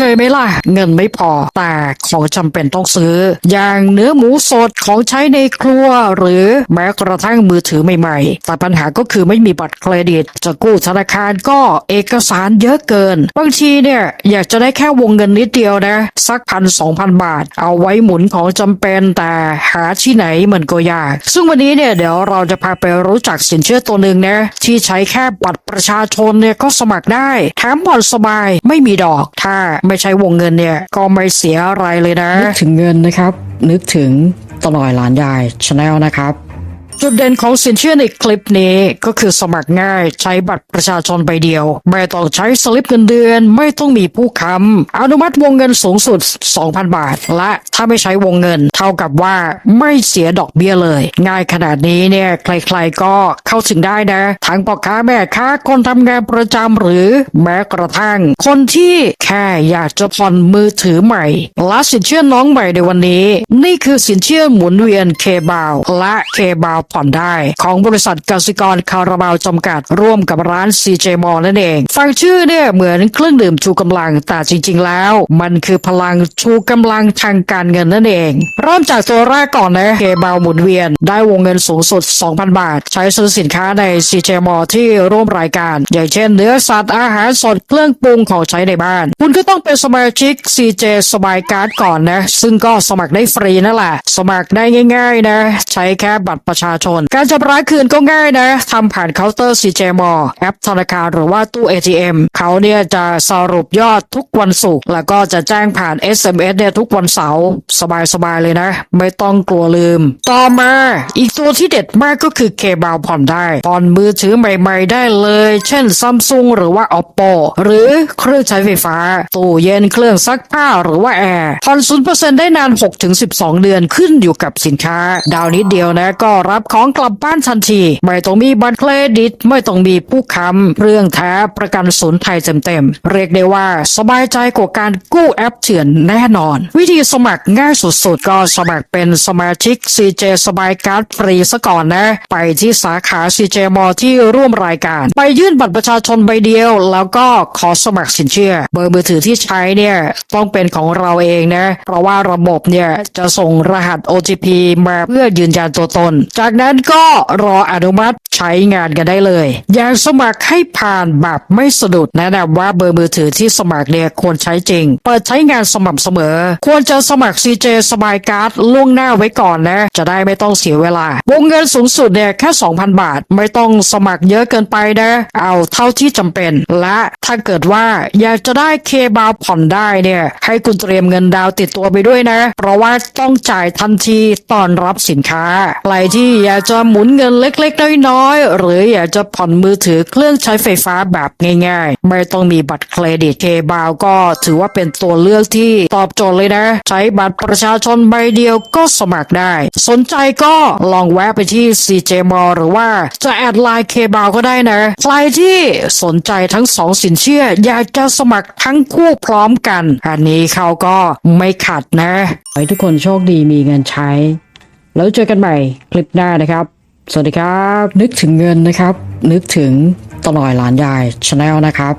เชยไหมล่ะ เงินไม่พอ แต่ของจำเป็นต้องซื้อ อย่างเนื้อหมูสดของใช้ในครัว หรือแม้กระทั่งมือถือใหม่ๆ แต่ปัญหาก็คือไม่มีบัตรเครดิต จะกู้ธนาคารก็เอกสารเยอะเกิน บางทีเนี่ยอยากจะได้แค่วงเงินนิดเดียวนะ สักพันสองพันบาท เอาไว้หมุนของจำเป็นแต่หาที่ไหนมันก็ยาก ซึ่งวันนี้เนี่ยเดี๋ยวเราจะพาไปรู้จักสินเชื่อตัวหนึ่งนะที่ใช้แค่บัตรประชาชนเนี่ยก็สมัครได้แถมผ่อนสบายไม่มีดอก ถ้าไม่ใช้วงเงินเนี่ย ก็ไม่เสียอะไรเลยนะ นึกถึงเงินนะครับ นึกถึงตลอยหลานยายชาแนลนะครับ จุดเด่นของสินเชื่อในคลิปนี้ก็คือสมัครง่ายใช้บัตรประชาชนใบเดียว ไม่ต้องใช้สลิปเงินเดือน ไม่ต้องมีผู้ค้ำอนุมัติวงเงินสูงสุด 2,000 บาท และถ้าไม่ใช้วงเงิน เท่ากับว่าไม่เสียดอกเบี้ยเลย ง่ายขนาดนี้เนี่ยใครๆก็เข้าถึงได้นะทั้งพ่อค้าแม่ค้าคนทำงานประจำหรือแม้กระทั่ง คนที่แค่อยากจะผ่อนมือถือใหม่และสินเชื่อน้องใหม่ในวันนี้ นี่คือสินเชื่อหมุนเวียนเคบาวและเคบาวผ่อนได้ ของบริษัทกสิกรคาราบาวจำกัดร่วมกับร้าน CJ m a l l นั่นเอง ฟังชื่อเนี่ยเหมือนเครื่องดื่มชูกำลังแต่จริง ๆ แล้ว มันคือพลังชูกำลังทางการเงินนั่นเอง เริ่มจากตัวแรกก่อนนะเคเบาหมุนเวียน ได้วงเงินสูงสุด 2,000 บาท ใช้ซื้อสินค้าใน CJ m a l l ที่ร่วมรายการ อย่างเช่น เนื้อสัตว์อาหารสดเครื่องปรุงของใช้ในบ้าน คุณก็ต้องเป็นสมาชิก CJ สบายการ์ดก่อนนะ ซึ่งก็สมัครได้ฟรีนั่นแหละ สมัครได้ง่าย ๆ นะ ใช้แค่บัตรประชาชน การชำระคืนก็ง่ายนะทำผ่านเคาน์เตอร์ CJ m a l l แอปธนาคารหรือว่าตู้ ATM เขาเนี่ยจะสรุปยอดทุกวันศุกร์แล้วก็จะแจ้งผ่าน SMS เนี่ยทุกวันเสาร์สบายๆเลยนะ ไม่ต้องกลัวลืม ต่อมาอีกตัวที่เด็ดมากก็คือเคบาผ่อนได้ผ่อนมือถือใหม่ ๆ ได้เลย เช่นซัมซุงหรือว่า Oppo หรือเครื่องใช้ไฟฟ้า ตู้เย็นเครื่องซักผ้าหรือว่าแอร์ผ่อน0%ได้นาน 6-12 เดือนขึ้นอยู่กับสินค้า ดาวนิดเดียวนะก็รับของกลับบ้านทันที ไม่ต้องมีบัตรเครดิต ไม่ต้องมีผู้ค้ำเรื่องแท้ประกันศูนย์ไทยเต็มๆ เรียกได้ว่าสบายใจกว่าการกู้แอปเถื่อนแน่นอน วิธีสมัครง่ายสุดๆ ก็สมัครเป็นสมาชิก CJ สบายการ์ดฟรีซะก่อนนะ ไปที่สาขา CJ มอที่ร่วมรายการ ไปยื่นบัตรประชาชนใบเดียว แล้วก็ขอสมัครสินเชื่อ เบอร์มือถือที่ใช้เนี่ยต้องเป็นของเราเองนะ เพราะว่าระบบเนี่ยจะส่งรหัส OTP มาเพื่อยืนยันตัวตน จากนั้นก็รออนุมัติใช้งานกันได้เลย อย่างสมัครให้ผ่านแบบไม่สะดุดแนะนำว่าเบอร์มือถือที่สมัครเนี่ยควรใช้จริง เปิดใช้งานสม่ำเสมอ ควรจะสมัคร CJ สบายการ์ดล่วงหน้าไว้ก่อนนะ จะได้ไม่ต้องเสียเวลา วงเงินสูงสุดเนี่ยแค่ 2,000 บาท ไม่ต้องสมัครเยอะเกินไปนะ เอาเท่าที่จำเป็น และถ้าเกิดว่าอยากจะได้เคบาผ่อนได้เนี่ย ให้คุณเตรียมเงินดาวติดตัวไปด้วยนะ เพราะว่าต้องจ่ายทันทีตอนรับสินค้าใครที่อยากจะหมุนเงินเล็กๆ น้อยๆ หรืออยากจะผ่อนมือถือเครื่องใช้ไฟฟ้าแบบง่ายๆ ไม่ต้องมีบัตรเครดิตเคบาลก็ถือว่าเป็นตัวเลือกที่ตอบโจทย์เลยนะ ใช้บัตรประชาชนใบเดียวก็สมัครได้ สนใจก็ลองแวะไปที่ CJ m a l l หรือว่าจะแอดไลน์เคบาลก็ได้นะ ใครที่สนใจทั้งสองสินเชื่อ อยากจะสมัครทั้งคู่พร้อมกัน อันนี้เขาก็ไม่ขัดนะ ให้ทุกคนโชคดีมีเงินใช้ แล้วเจอกันใหม่คลิปหน้านะครับ สวัสดีครับ นึกถึงเงินนะครับ นึกถึงตลอยหลานยายชาแนลนะครับ